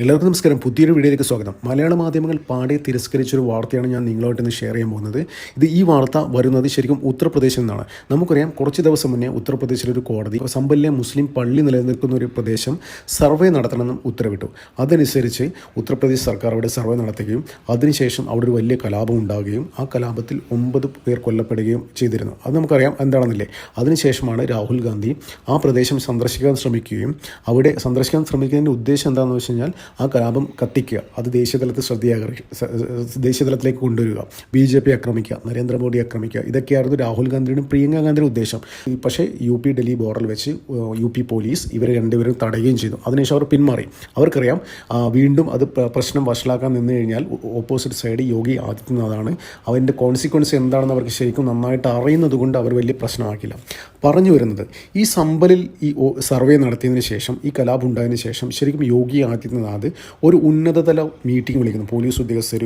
എല്ലാവർക്കും നമസ്കാരം. പുതിയൊരു വീഡിയോയിലേക്ക് സ്വാഗതം. മലയാള മാധ്യമങ്ങൾ പാടെ തിരസ്കരിച്ചൊരു വാർത്തയാണ് ഞാൻ നിങ്ങളുമായിട്ട് ഇന്ന് ഷെയർ ചെയ്യാൻ പോകുന്നത്. ഇത് ഈ വാർത്ത വരുന്നത് ശരിക്കും ഉത്തർപ്രദേശിൽ നിന്നാണ്. നമുക്കറിയാം കുറച്ച് ദിവസം മുന്നേ ഉത്തർപ്രദേശിലൊരു കോടതി സമ്പല്ലെ മുസ്ലിം പള്ളി നിലനിൽക്കുന്ന ഒരു പ്രദേശം സർവേ നടത്തണമെന്നും ഉത്തരവിട്ടു. അതനുസരിച്ച് ഉത്തർപ്രദേശ് സർക്കാർ അവിടെ സർവേ നടത്തുകയും അതിനുശേഷം അവിടെ ഒരു വലിയ കലാപം ഉണ്ടാകുകയും ആ കലാപത്തിൽ ഒമ്പത് പേർ കൊല്ലപ്പെടുകയും ചെയ്തിരുന്നു. അത് നമുക്കറിയാം എന്താണെന്നില്ലേ? അതിനുശേഷമാണ് രാഹുൽ ഗാന്ധി ആ പ്രദേശം സന്ദർശിക്കാൻ ശ്രമിക്കുകയും അവിടെ സന്ദർശിക്കാൻ ശ്രമിക്കുന്നതിന്റെ ഉദ്ദേശം എന്താണെന്ന് വെച്ച് കഴിഞ്ഞാൽ ആ കലാപം കത്തിക്കുക. അത് ദേശീയതലത്തിൽ ശ്രദ്ധയാകർഷി ദേശീയതലത്തിലേക്ക് കൊണ്ടുവരിക. ബി ജെ പി ആക്രമിക്കുക നരേന്ദ്രമോദി ആക്രമിക്കുക ഇതൊക്കെയായിരുന്നു രാഹുൽ ഗാന്ധിയുടെയും പ്രിയങ്ക ഗാന്ധിയുടെ ഉദ്ദേശം. പക്ഷേ യു പി ഡൽഹി ബോർഡറിൽ വെച്ച് യു പി പോലീസ് ഇവരെ രണ്ടുപേരും തടയുകയും ചെയ്തു. അതിനുശേഷം അവർ പിന്മാറി. അവർക്കറിയാം വീണ്ടും അത് പ്രശ്നം വഷളാക്കാൻ നിന്ന് കഴിഞ്ഞാൽ ഓപ്പോസിറ്റ് സൈഡ് യോഗി ആദിത്യനാഥാണ്. അവന്റെ കോൺസിക്വൻസ് എന്താണെന്ന് അവർക്ക് ശരിക്കും നന്നായിട്ട് അറിയുന്നത് കൊണ്ട് അവർ വലിയ പ്രശ്നമാക്കില്ല. പറഞ്ഞു വരുന്നത്. ഈ സമ്പലിൽ ഈ സർവേ നടത്തിയതിന് ശേഷം ഈ കലാപം ഉണ്ടായതിനു ശേഷം ശരിക്കും യോഗി ആദിത്യനാഥ് ഒരു ഉന്നതതല മീറ്റിംഗ് വിളിക്കുന്നു. പോലീസ് ഉദ്യോഗസ്ഥർ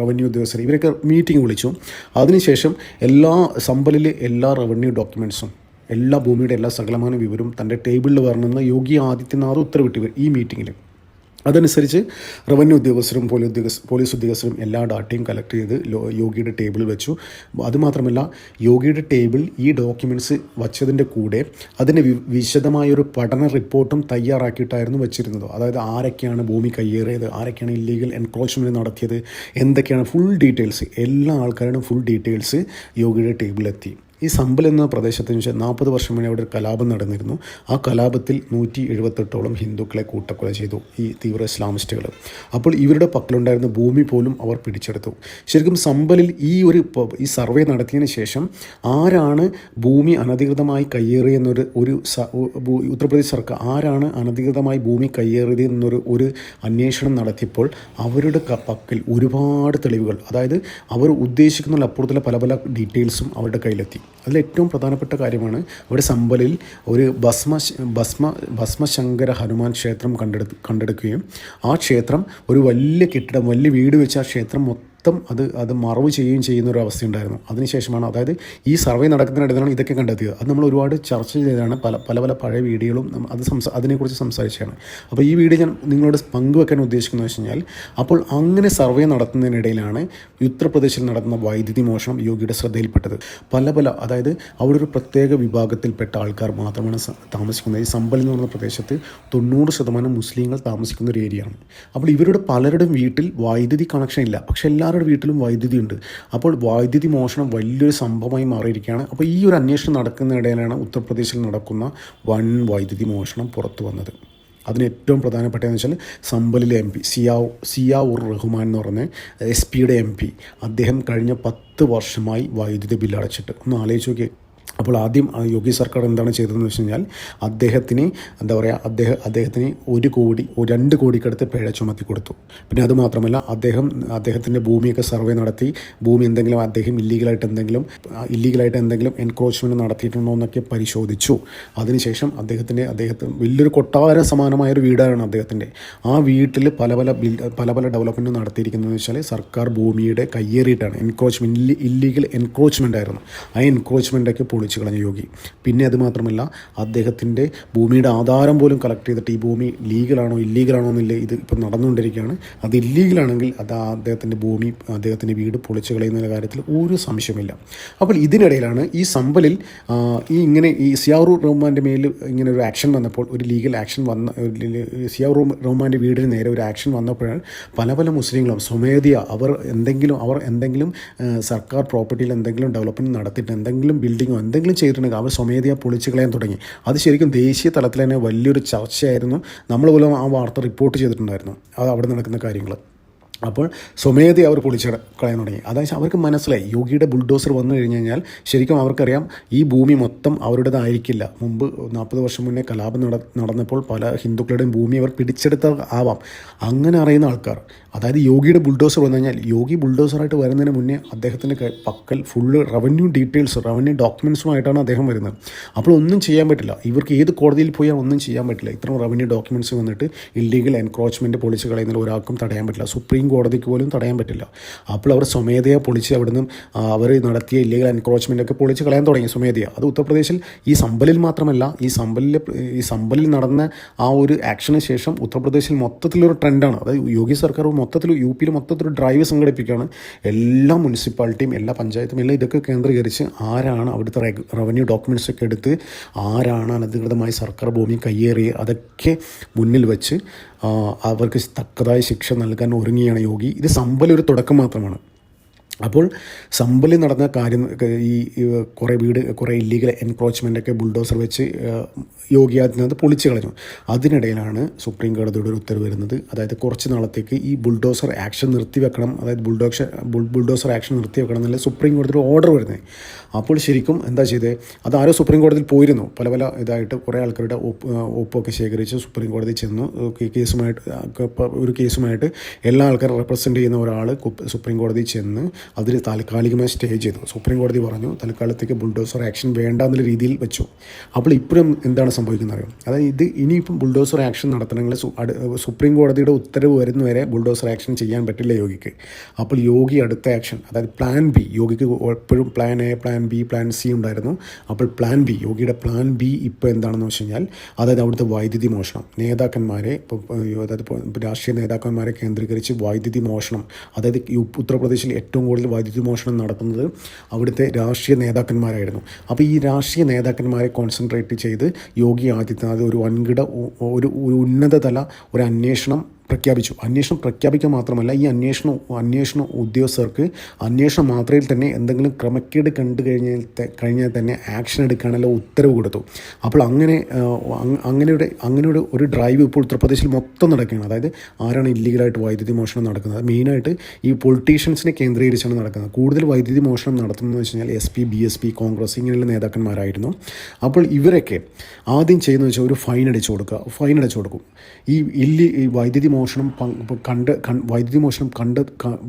റവന്യൂ ഉദ്യോഗസ്ഥർ ഇവരൊക്കെ മീറ്റിംഗ് വിളിച്ചു. അതിനുശേഷം എല്ലാ സമ്പലിലെ എല്ലാ റവന്യൂ ഡോക്യുമെൻസും എല്ലാ ഭൂമിയുടെ എല്ലാ സകലമാന വിവരവും തന്റെ ടേബിളിൽ വരണമെന്ന് യോഗി ആദിത്യനാഥ് ഉത്തരവിട്ടു. ഈ മീറ്റിങ്ങിൽ അതനുസരിച്ച് റവന്യൂ ഉദ്യോഗസ്ഥരും പോലീസ് ഉദ്യോഗസ്ഥ പോലീസ് ഉദ്യോഗസ്ഥരും എല്ലാ ഡാറ്റയും കളക്ട് ചെയ്ത് യോഗിയുടെ ടേബിൾ വെച്ചു. അതുമാത്രമല്ല യോഗിയുടെ ടേബിൾ ഈ ഡോക്യുമെന്റ്സ് വച്ചതിന്റെ കൂടെ അതിന് വിശദമായൊരു പഠന റിപ്പോർട്ടും തയ്യാറാക്കിയിട്ടായിരുന്നു വെച്ചിരുന്നത്. അതായത് ആരൊക്കെയാണ് ഭൂമി കയ്യേറിയത് ആരൊക്കെയാണ് ഇല്ലീഗൽ എൻക്രോച്ച്മെന്റ് നടത്തിയത് എന്തൊക്കെയാണ് ഫുൾ ഡീറ്റെയിൽസ് എല്ലാ ആൾക്കാരുടെയും ഫുൾ ഡീറ്റെയിൽസ് യോഗിയുടെ ടേബിളിലെത്തി ഈ സമ്പൽ എന്ന പ്രദേശത്തിന് ശേഷം നാൽപ്പത് വർഷം മുന്നേ അവിടെ ഒരു കലാപം നടന്നിരുന്നു. ആ കലാപത്തിൽ നൂറ്റി എഴുപത്തെട്ടോളം ഹിന്ദുക്കളെ കൂട്ടക്കൊല ചെയ്തു ഈ തീവ്ര ഇസ്ലാമിസ്റ്റുകൾ. അപ്പോൾ ഇവരുടെ പക്കലുണ്ടായിരുന്ന ഭൂമി പോലും അവർ പിടിച്ചെടുത്തു. ശരിക്കും സമ്പലിൽ ഈ ഒരു ഈ സർവേ നടത്തിയതിന് ശേഷം ആരാണ് ഭൂമി അനധികൃതമായി കയ്യേറിയെന്നൊരു ഒരു ഉത്തർപ്രദേശ് സർക്കാർ ആരാണ് അനധികൃതമായി ഭൂമി കയ്യേറിയത് എന്നൊരു ഒരു അന്വേഷണം നടത്തിയപ്പോൾ അവരുടെ പക്കൽ ഒരുപാട് തെളിവുകൾ അതായത് അവർ ഉദ്ദേശിക്കുന്ന അപ്പുറത്തുള്ള പല പല ഡീറ്റെയിൽസും അവരുടെ കയ്യിലെത്തി. അതിൽ ഏറ്റവും പ്രധാനപ്പെട്ട കാര്യമാണ് ഇവിടെ സമ്പലിൽ ഒരു ഭസ്മ ഭസ്മ ഭസ്മശങ്കര ഹനുമാൻ ക്ഷേത്രം കണ്ടെടു കണ്ടെടുക്കുകയും ആ ക്ഷേത്രം ഒരു വലിയ കെട്ടിടം വലിയ വീട് വെച്ച് ആ ക്ഷേത്രം മൊത്തം അത് അത് മറവ് ചെയ്യുകയും ചെയ്യുന്ന ഒരു അവസ്ഥ അവസ്ഥയുണ്ടായിരുന്നു അതിനുശേഷമാണ് അതായത് ഈ സർവേ നടക്കുന്നതിനിടയിലാണ് ഇതൊക്കെ കണ്ടെത്തിയത്. അത് നമ്മൾ ഒരുപാട് ചർച്ച ചെയ്തതാണ്. പല പല പല പഴയ വീഡിയോകളും അത് സംസാ അതിനെക്കുറിച്ച് സംസാരിച്ചതാണ്. അപ്പോൾ ഈ വീഡിയോ ഞാൻ നിങ്ങളോട് പങ്കുവെക്കാൻ ഉദ്ദേശിക്കുന്നത് വെച്ച് കഴിഞ്ഞാൽ അപ്പോൾ അങ്ങനെ സർവേ നടത്തുന്നതിനിടയിലാണ് ഉത്തർപ്രദേശിൽ നടന്ന വൈദ്യുതി മോഷണം യോഗിയുടെ ശ്രദ്ധയിൽപ്പെട്ടത്. പല പല അതായത് അവിടെ ഒരു പ്രത്യേക വിഭാഗത്തിൽപ്പെട്ട ആൾക്കാർ മാത്രമാണ് താമസിക്കുന്നത്. ഈ സമ്പൽ എന്ന് പറയുന്ന പ്രദേശത്ത് തൊണ്ണൂറ് ശതമാനം മുസ്ലിങ്ങൾ താമസിക്കുന്ന ഒരു ഏരിയയാണ്. അപ്പോൾ ഇവരുടെ പലരുടെയും വീട്ടിൽ വൈദ്യുതി കണക്ഷൻ ഇല്ല. പക്ഷെ എല്ലാവരുടെ വീട്ടിലും വൈദ്യുതി ഉണ്ട്. അപ്പോൾ വൈദ്യുതി മോഷണം വലിയൊരു സംഭവമായി മാറിയിരിക്കുകയാണ്. അപ്പോൾ ഈ ഒരു അന്വേഷണം നടക്കുന്നതിനിടയിലാണ് ഉത്തർപ്രദേശിൽ നടക്കുന്ന വൻ വൈദ്യുതി മോഷണം പുറത്തു വന്നത്. അതിന് ഏറ്റവും പ്രധാനപ്പെട്ടതെന്ന് വെച്ചാൽ സമ്പലിലെ എം പി സിയാ സിയാ ഉർ റഹ്മാൻ എന്ന് പറഞ്ഞ എസ് പിയുടെ എം പി. അദ്ദേഹം കഴിഞ്ഞ പത്ത് വർഷമായി വൈദ്യുതി ബില്ല് അടച്ചിട്ട്. ഒന്ന് ആലോചിച്ച് നോക്കിയേ. അപ്പോൾ ആദ്യം യോഗി സർക്കാർ എന്താണ് ചെയ്തതെന്ന് വെച്ച് കഴിഞ്ഞാൽ അദ്ദേഹത്തിന് എന്താ പറയുക അദ്ദേഹം അദ്ദേഹത്തിന് ഒരു കോടി രണ്ട് കോടിക്കടുത്ത് പിഴ ചുമത്തി കൊടുത്തു. പിന്നെ അത് മാത്രമല്ല അദ്ദേഹം അദ്ദേഹത്തിന്റെ ഭൂമിയൊക്കെ സർവേ നടത്തി ഭൂമി എന്തെങ്കിലും അദ്ദേഹം ഇല്ലീഗലായിട്ട് എന്തെങ്കിലും ഇല്ലീഗലായിട്ട് എന്തെങ്കിലും എൻക്രോച്ച്മെന്റ് നടത്തിയിട്ടുണ്ടോ എന്നൊക്കെ പരിശോധിച്ചു. അതിനുശേഷം അദ്ദേഹത്തിന്റെ അദ്ദേഹത്തിന് വലിയൊരു കൊട്ടാര സമാനമായ ഒരു വീടാണ് അദ്ദേഹത്തിന്റെ. ആ വീട്ടിൽ പല പല പല പല ഡെവലപ്മെന്റ് നടത്തിയിരിക്കുന്നതെന്ന് വെച്ചാൽ സർക്കാർ ഭൂമിയുടെ കയ്യേറിയിട്ടാണ്. എൻക്രോച്ച്മെന്റ് ഇല്ലീഗൽ എൻക്രോച്ച്മെന്റ് ആയിരുന്നു. ആ എൻക്രോച്ച്മെന്റൊക്കെ പൊളിച്ചു കളഞ്ഞ യോഗി. പിന്നെ അത് മാത്രമല്ല അദ്ദേഹത്തിന്റെ ഭൂമിയുടെ ആധാരം പോലും കളക്ട് ചെയ്തിട്ട് ഈ ഭൂമി ലീഗലാണോ ഇല്ലീഗലാണോ എന്നില്ല ഇത് ഇപ്പം നടന്നുകൊണ്ടിരിക്കുകയാണ്. അത് ഇല്ലീഗലാണെങ്കിൽ അത് അദ്ദേഹത്തിന്റെ ഭൂമി അദ്ദേഹത്തിന്റെ വീട് പൊളിച്ചു കളയുന്ന കാര്യത്തിൽ ഒരു സംശയമില്ല അപ്പോൾ ഇതിനിടയിലാണ് ഈ സമ്പലിൽ ഈ ഇങ്ങനെ ഈ സിയാറു റഹ്മാന്റെ മേൽ ഇങ്ങനെ ഒരു ആക്ഷൻ വന്നപ്പോൾ ഒരു ലീഗൽ ആക്ഷൻ വന്ന സിയാറു റഹ്മാന്റെ വീടിന് നേരെ ഒരു ആക്ഷൻ വന്നപ്പോഴാണ് പല പല മുസ്ലിങ്ങളും സ്വമേധിയ അവർ എന്തെങ്കിലും അവർ എന്തെങ്കിലും സർക്കാർ പ്രോപ്പർട്ടിയിൽ എന്തെങ്കിലും ഡെവലപ്മെന്റ് നടത്തിയിട്ട് എന്തെങ്കിലും ബിൽഡിങ്ങോ എന്തെങ്കിലും ചെയ്തിട്ടുണ്ടെങ്കിൽ അവർ സ്വമേധയാ പൊളിച്ച് കളയാൻ തുടങ്ങി. അത് ശരിക്കും ദേശീയ തലത്തിൽ തന്നെ വലിയൊരു ചർച്ചയായിരുന്നു. നമ്മൾ പോലും ആ വാർത്ത റിപ്പോർട്ട് ചെയ്തിട്ടുണ്ടായിരുന്നു. അത് അവിടെ നടക്കുന്ന കാര്യങ്ങൾ അപ്പോൾ സ്വമേധി അവർ പൊളിച്ച് കളയാൻ തുടങ്ങി. അതായത് അവർക്ക് മനസ്സിലായി. യോഗിയുടെ ബുൾഡോസർ വന്നു കഴിഞ്ഞ് കഴിഞ്ഞാൽ ശരിക്കും അവർക്കറിയാം ഈ ഭൂമി മൊത്തം അവരുടേതായിരിക്കില്ല. മുമ്പ് നാൽപ്പത് വർഷം മുന്നേ കലാപം നട നടന്നപ്പോൾ പല ഹിന്ദുക്കളുടെയും ഭൂമി അവർ പിടിച്ചെടുത്ത ആവാം അങ്ങനെ അറിയുന്ന ആൾക്കാർ അതായത് യോഗിയുടെ ബുൾഡോസർ വന്നു കഴിഞ്ഞാൽ യോഗി ബുൾഡോസറായിട്ട് വരുന്നതിന് മുന്നേ അദ്ദേഹത്തിന്റെ പക്കൽ ഫുള്ള് റവന്യൂ ഡീറ്റെയിൽസ് റവന്യൂ ഡോക്യുമെൻസുമായിട്ടാണ് അദ്ദേഹം വരുന്നത്. അപ്പോൾ ഒന്നും ചെയ്യാൻ പറ്റില്ല. ഇവർക്ക് ഏത് കോടതിയിൽ പോയാൽ ഒന്നും ചെയ്യാൻ പറ്റില്ല. ഇത്രയും റവന്യൂ ഡോക്യുമെന്റ്സ് വന്നിട്ട് ഇല്ലീഗൽ എൻക്രോച്ച്മെന്റ് പൊളിച്ച് കളയുന്നതിൽ ഒരാൾക്കും തടയാൻ പറ്റില്ല. സുപ്രീം കോടതിക്ക് പോലും തടയാൻ പറ്റില്ല. അപ്പോൾ അവർ സ്വമേധയെ പൊളിച്ച് അവിടുന്ന് അവർ നടത്തിയ ഇല്ലീഗൽ എൻക്രോച്ച്മെന്റ് ഒക്കെ പൊളിച്ച് കളയാൻ തുടങ്ങി സ്വമേധയ. അത് ഉത്തർപ്രദേശിൽ ഈ സമ്പലിൽ മാത്രമല്ല ഈ സമ്പലിൽ ഈ സമ്പലിൽ നടന്ന ആ ഒരു ആക്ഷന് ശേഷം ഉത്തർപ്രദേശിൽ മൊത്തത്തിലൊരു ട്രെൻഡാണ്. അതായത് യോഗി സർക്കാർ മൊത്തത്തിൽ യു പിയിൽ മൊത്തത്തിൽ ഡ്രൈവ് സംഘടിപ്പിക്കുകയാണ്. എല്ലാ മുനിസിപ്പാലിറ്റിയും എല്ലാ പഞ്ചായത്തും എല്ലാം ഇതൊക്കെ കേന്ദ്രീകരിച്ച് ആരാണ് അവിടുത്തെ റവന്യൂ ഡോക്യുമെന്റ്സ് ഒക്കെ എടുത്ത് ആരാണ് അനധികൃതമായി സർക്കാർ ഭൂമി കയ്യേറി അതൊക്കെ മുന്നിൽ വെച്ച് അവർക്ക് തക്കതായ ശിക്ഷ നൽകാൻ ഒരുങ്ങിയാണ് യോഗി. ഇത് സമ്പൽ ഒരു തുടക്കം മാത്രമാണ്. അപ്പോൾ സമ്പലിൽ നടന്ന കാര്യം ഈ കുറേ വീട് കുറേ ഇല്ലീഗൽ എൻക്രോച്ച്മെന്റ് ഒക്കെ ബുൾഡോസർ വെച്ച് യോഗി ആദിത്യനാഥ് പൊളിച്ചു കളഞ്ഞു. അതിനിടയിലാണ് സുപ്രീം കോടതിയുടെ ഒരു ഉത്തരവ് വരുന്നത്. അതായത് കുറച്ച് നാളത്തേക്ക് ഈ ബുൾഡോസർ ആക്ഷൻ നിർത്തിവെക്കണം അതായത് ബുൾഡോസർ ബുൾഡോസർ ആക്ഷൻ നിർത്തിവെക്കണം എന്നുള്ള സുപ്രീം കോടതിയുടെ ഓർഡർ വരുന്നത് അപ്പോൾ ശരിക്കും എന്താ ചെയ്തത് അത് ആരോ സുപ്രീം കോടതിയിൽ പോയിരുന്നു. പല പല ഇതായിട്ട് കുറേ ആൾക്കാരുടെ ഒപ്പ് ഒപ്പൊക്കെ ശേഖരിച്ച് സുപ്രീം കോടതി ചെന്നു. കേസുമായിട്ട് ഒരു കേസുമായിട്ട് എല്ലാ ആൾക്കാരും റെപ്രസെന്റ് ചെയ്യുന്ന ഒരാൾ സുപ്രീം കോടതി ചെന്ന് അതിൽ താൽക്കാലികമായി സ്റ്റേ ചെയ്തു. സുപ്രീം കോടതി പറഞ്ഞു തൽക്കാലത്തേക്ക് ബുൾഡോസർ ആക്ഷൻ വേണ്ട എന്നുള്ള രീതിയിൽ വെച്ചു. അപ്പോൾ ഇപ്പോഴും എന്താണ് സംഭവിക്കുന്നത് അറിയാം അതായത് ഇത് ഇനിയിപ്പം ബുൾഡോസർ ആക്ഷൻ നടത്തണമെങ്കിൽ സുപ്രീം കോടതിയുടെ ഉത്തരവ് വരുന്നവരെ ബുൾഡോസർ ആക്ഷൻ ചെയ്യാൻ പറ്റില്ല യോഗിക്ക്. അപ്പോൾ യോഗി അടുത്ത ആക്ഷൻ അതായത് പ്ലാൻ ബി യോഗിക്ക് എപ്പോഴും plan A plan B plan C ഉണ്ടായിരുന്നു. അപ്പോൾ പ്ലാൻ ബി യോഗിയുടെ പ്ലാൻ ബി ഇപ്പോൾ എന്താണെന്ന് വെച്ച് കഴിഞ്ഞാൽ അതായത് അവിടുത്തെ വൈദ്യുതി മോഷണം. നേതാക്കന്മാരെ ഇപ്പോൾ അതായത് രാഷ്ട്രീയ നേതാക്കന്മാരെ കേന്ദ്രീകരിച്ച് വൈദ്യുതി മോഷണം. അതായത് ഉത്തർപ്രദേശിൽ ഏറ്റവും കൂടുതൽ വൈദ്യുതി മോഷണം നടക്കുന്നത് അവിടുത്തെ രാഷ്ട്രീയ നേതാക്കന്മാരായിരുന്നു. അപ്പോൾ ഈ രാഷ്ട്രീയ നേതാക്കന്മാരെ കോൺസെൻട്രേറ്റ് ചെയ്ത് യോഗി ആദിത്യനാഥ് ഒരു വൻകിട ഒരു ഉന്നതതല ഒരു അന്വേഷണം പ്രഖ്യാപിച്ചു. അന്വേഷണം പ്രഖ്യാപിക്കുക മാത്രമല്ല ഈ അന്വേഷണം അന്വേഷണ ഉദ്യോഗസ്ഥർക്ക് അന്വേഷണ മാത്രയിൽ തന്നെ എന്തെങ്കിലും ക്രമക്കേട് കണ്ടു കഴിഞ്ഞാൽ കഴിഞ്ഞാൽ തന്നെ ആക്ഷൻ എടുക്കാനുള്ള ഉത്തരവ് കൊടുത്തു. അപ്പോൾ അങ്ങനെ അങ്ങനെയുടെ അങ്ങനെയുടെ ഒരു ഡ്രൈവ് ഇപ്പോൾ ഉത്തർപ്രദേശിൽ മൊത്തം നടക്കുകയാണ്. അതായത് ആരാണ് ഇല്ലീഗലായിട്ട് വൈദ്യുതി മോഷണം നടക്കുന്നത്? മെയിനായിട്ട് ഈ പൊളിറ്റീഷ്യൻസിനെ കേന്ദ്രീകരിച്ചാണ് നടക്കുന്നത്. കൂടുതൽ വൈദ്യുതി മോഷണം നടത്തുന്നതെന്ന് വെച്ച് കഴിഞ്ഞാൽ S P B S P Congress ഇങ്ങനെയുള്ള നേതാക്കന്മാരായിരുന്നു. അപ്പോൾ ഇവരൊക്കെ ആദ്യം ചെയ്യുന്നത് വെച്ചാൽ ഒരു ഫൈൻ അടിച്ചു കൊടുക്കുക. ഫൈൻ അടിച്ചു കൊടുക്കും. ഈ ഇല്ലി വൈദ്യുതി മോഷണം കണ്ട് വൈദ്യുതി മോഷണം കണ്ട്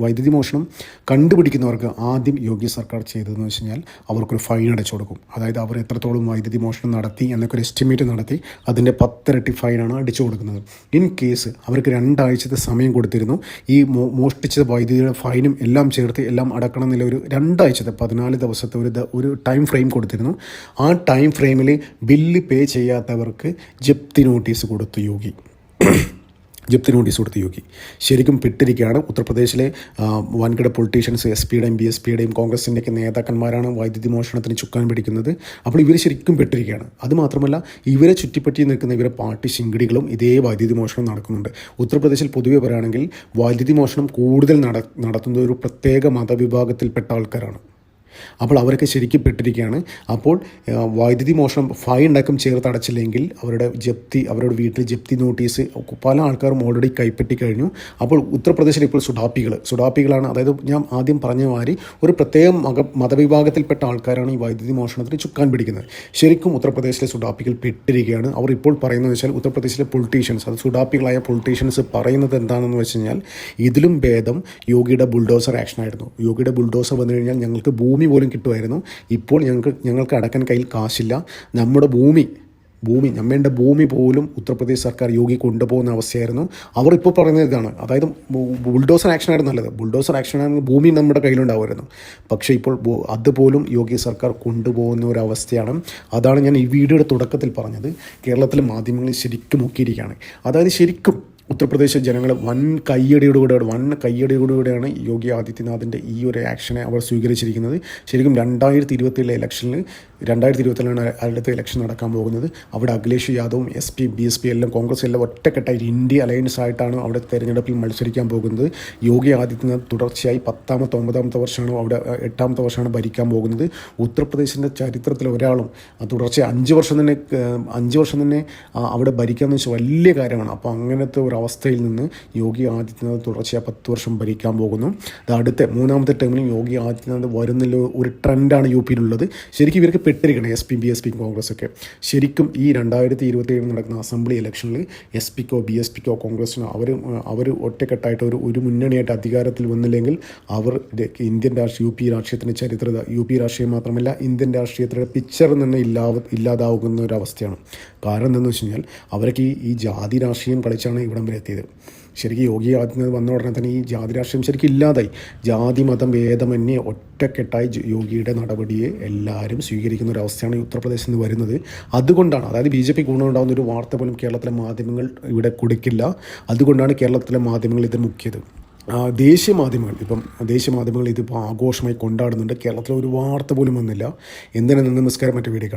വൈദ്യുതി മോഷണം കണ്ടുപിടിക്കുന്നവർക്ക് ആദ്യം യോഗി സർക്കാർ ചെയ്തതെന്ന് വെച്ച് കഴിഞ്ഞാൽ അവർക്കൊരു ഫൈൻ അടച്ചു കൊടുക്കും. അതായത് അവർ എത്രത്തോളം വൈദ്യുതി മോഷണം നടത്തി എന്നൊക്കെ ഒരു എസ്റ്റിമേറ്റ് നടത്തി അതിന്റെ പത്തിരട്ടി ഫൈനാണ് അടിച്ചു കൊടുക്കുന്നത്. ഇൻ കേസ് അവർക്ക് രണ്ടാഴ്ചത്തെ സമയം കൊടുത്തിരുന്നു ഈ മോഷ്ടിച്ച വൈദ്യുതിയുടെ ഫൈനും എല്ലാം ചേർത്ത് എല്ലാം അടക്കണം എന്നുള്ള ഒരു രണ്ടാഴ്ചത്തെ പതിനാല് ദിവസത്തെ ഒരു ഒരു ടൈം ഫ്രെയിം കൊടുത്തിരുന്നു. ആ ടൈം ഫ്രെയിമിൽ ബില്ല് പേ ചെയ്യാത്തവർക്ക് ജപ്തി നോട്ടീസ് കൊടുത്തു യോഗി. ജപ്തി നോട്ടീസ് കൊടുത്ത് യോഗി. ശരിക്കും പെട്ടിരിക്കുകയാണ്. ഉത്തർപ്രദേശിലെ വൻകിട പൊളിറ്റീഷ്യൻസ് എസ് പിയുടെയും ബി എസ് പിയുടെയും കോൺഗ്രസിന്റെയൊക്കെ നേതാക്കന്മാരാണ് വൈദ്യുതി മോഷണത്തിന് ചുക്കാൻ പിടിക്കുന്നത്. അപ്പോൾ ഇവർ ശരിക്കും പെട്ടിരിക്കുകയാണ്. അതുമാത്രമല്ല ഇവരെ ചുറ്റിപ്പറ്റി നിൽക്കുന്ന ഇവരെ പാർട്ടി ശിങ്കിടികളും ഇതേ വൈദ്യുതി മോഷണം നടക്കുന്നുണ്ട്. ഉത്തർപ്രദേശിൽ പൊതുവെ പറയുകയാണെങ്കിൽ വൈദ്യുതി മോഷണം കൂടുതൽ നട നടത്തുന്നത് ഒരു പ്രത്യേക മതവിഭാഗത്തിൽപ്പെട്ട ആൾക്കാരാണ്. അപ്പോൾ അവരൊക്കെ ശരിക്കും പെട്ടിരിക്കുകയാണ്. അപ്പോൾ വൈദ്യുതി മോഷണം ഫൈൻ അടക്കം ചേർത്ത് അടച്ചില്ലെങ്കിൽ അവരുടെ ജപ്തി അവരുടെ വീട്ടിൽ ജപ്തി നോട്ടീസ് പല ആൾക്കാരും ഓൾറെഡി കൈപ്പറ്റി കഴിഞ്ഞു. അപ്പോൾ ഉത്തർപ്രദേശിൽ ഇപ്പോൾ സുഡാപ്പികൾ സുഡാപ്പികളാണ് അതായത് ഞാൻ ആദ്യം പറഞ്ഞ മാതിരി ഒരു പ്രത്യേക മക മതവിഭാഗത്തിൽപ്പെട്ട ആൾക്കാരാണ് ഈ വൈദ്യുതി മോഷണത്തിന് ചുക്കാൻ പിടിക്കുന്നത്. ശരിക്കും ഉത്തർപ്രദേശിലെ സുഡാപ്പികൾ പെട്ടിരിക്കുകയാണ്. അവർ ഇപ്പോൾ പറയുന്നത് വെച്ചാൽ ഉത്തർപ്രദേശിലെ പൊളിറ്റീഷ്യൻസ് അത് സുഡാപ്പികളായ പൊളിറ്റീഷ്യൻസ് പറയുന്നത് എന്താണെന്ന് വെച്ച് കഴിഞ്ഞാൽ ഇതിലും ഭേദം യോഗിയുടെ ബുൾഡോസർ ആക്ഷൻ ആയിരുന്നു. യോഗിയുടെ ബുൾഡോസർ വന്നു കഴിഞ്ഞാൽ ഞങ്ങൾക്ക് ഭൂമി പോലും കിട്ടുമായിരുന്നു. ഇപ്പോൾ ഞങ്ങൾക്ക് ഞങ്ങൾക്ക് അടക്കാൻ കയ്യിൽ കാശില്ല. നമ്മുടെ ഭൂമി ഭൂമി നമ്മളുടെ ഭൂമി പോലും ഉത്തർപ്രദേശ് സർക്കാർ യോഗി കൊണ്ടുപോകുന്ന അവസ്ഥയായിരുന്നു. അവർ ഇപ്പോൾ പറയുന്നത് ഇതാണ്. അതായത് ബുൾഡോസർ ആക്ഷൻ ആയിരുന്നു നല്ലത്. ബുൾഡോസർ ആക്ഷൻ ആണെങ്കിൽ ഭൂമി നമ്മുടെ കയ്യിലുണ്ടാവുമായിരുന്നു. പക്ഷേ ഇപ്പോൾ അതുപോലും യോഗി സർക്കാർ കൊണ്ടുപോകുന്ന ഒരു അവസ്ഥയാണ്. അതാണ് ഞാൻ ഈ വീഡിയോയുടെ തുടക്കത്തിൽ പറഞ്ഞത്. കേരളത്തിലെ മാധ്യമങ്ങളിൽ ശരിക്കും ഒക്കിയിരിക്കുകയാണ് അതായത് ശരിക്കും ഉത്തർപ്രദേശ് ജനങ്ങൾ വൻ കയ്യടിയോടുകൂടെ വൻ കയ്യടിയോടുകൂടെയാണ് യോഗി ആദിത്യനാഥിന്റെ ഈ ഒരു ആക്ഷനെ അവർ സ്വീകരിച്ചിരിക്കുന്നത്. ശരിക്കും രണ്ടായിരത്തി ഇരുപത്തിയേഴിലെ ഇലക്ഷനിൽ രണ്ടായിരത്തി ഇരുപത്തിലാണ് അടുത്ത ഇലക്ഷൻ നടക്കാൻ പോകുന്നത്. അവിടെ അഖിലേഷ് യാദവും S P B S P എല്ലാം കോൺഗ്രസ് എല്ലാം ഒറ്റക്കെട്ടായി ഇന്ത്യ അലയൻസ് ആയിട്ടാണ് അവിടെ തെരഞ്ഞെടുപ്പിൽ മത്സരിക്കാൻ പോകുന്നത്. യോഗി ആദിത്യനാഥ് തുടർച്ചയായി പത്താമത്തെ ഒമ്പതാമത്തെ വർഷമാണ് അവിടെ എട്ടാമത്തെ വർഷമാണ് ഭരിക്കാൻ പോകുന്നത്. ഉത്തർപ്രദേശിന്റെ ചരിത്രത്തിൽ ഒരാളും തുടർച്ചയായി അഞ്ച് വർഷം തന്നെ അഞ്ച് വർഷം തന്നെ അവിടെ ഭരിക്കാമെന്ന് വെച്ചാൽ വലിയ കാര്യമാണ്. അപ്പോൾ അങ്ങനത്തെ ഒരു അവസ്ഥയിൽ നിന്ന് യോഗി ആദിത്യനാഥ് തുടർച്ചയായി പത്ത് വർഷം ഭരിക്കാൻ പോകുന്നു. അത് അടുത്ത മൂന്നാമത്തെ ടൈമിലും യോഗി ആദിത്യനാഥ് വരുന്നില്ല ഒരു ട്രെൻഡാണ് യു പിയിലുള്ളത് ശരിക്കും ഇവർക്ക് പെട്ടിരിക്കണം S P B S P Congress ഒക്കെ. ശരിക്കും ഈ രണ്ടായിരത്തി ഇരുപത്തി ഏഴിൽ നടക്കുന്ന അസംബ്ലി ഇലക്ഷനിൽ എസ് പിക്കോ ബി എസ് പിക്കോ കോൺഗ്രസിനോ അവർ അവർ ഒറ്റക്കെട്ടായിട്ട് ഒരു ഒരു മുന്നണിയായിട്ട് അധികാരത്തിൽ വന്നില്ലെങ്കിൽ അവർ ഇന്ത്യൻ രാഷ്ട്രീയ യു പി രാഷ്ട്രീയത്തിന്റെ ചരിത്ര യു പി രാഷ്ട്രീയം മാത്രമല്ല ഇന്ത്യൻ രാഷ്ട്രീയത്തിന്റെ പിക്ചറിൽ നിന്ന് ഇല്ലാ ഒരു അവസ്ഥയാണ്. കാരണം എന്താണെന്ന് വെച്ച് കഴിഞ്ഞാൽ അവർക്ക് ഈ ജാതി രാഷ്ട്രീയം കളിച്ചാണ് ഇവിടം എത്തിയത് ശരിക്കും യോഗി ആദിത്യനാഥ് വന്ന ഉടനെ തന്നെ ഈ ജാതി രാഷ്ട്രീയം ശരിക്കും ഇല്ലാതായി. ജാതി മതം ഭേദമന്യേ ഒറ്റക്കെട്ടായി യോഗിയുടെ നടപടിയെ എല്ലാവരും സ്വീകരിക്കുന്ന ഒരു അവസ്ഥയാണ് ഉത്തർപ്രദേശിൽ നിന്ന് വരുന്നത്. അതുകൊണ്ടാണ് അതായത് ബി ജെ പി ഗുണമുണ്ടാകുന്ന ഒരു വാർത്ത പോലും കേരളത്തിലെ മാധ്യമങ്ങൾ ഇവിടെ കൊടുക്കില്ല. അതുകൊണ്ടാണ് കേരളത്തിലെ മാധ്യമങ്ങൾ ഇത് മുക്കിയത്. ആ, ദേശീയ മാധ്യമങ്ങൾ ഇപ്പം ദേശീയ മാധ്യമങ്ങൾ ഇതിപ്പോൾ ആഘോഷമായി കൊണ്ടാടുന്നുണ്ട്. കേരളത്തിൽ ഒരു വാർത്ത പോലും വന്നില്ല. എന്തിനാ നമസ്കാരം മറ്റു വീഡിയോ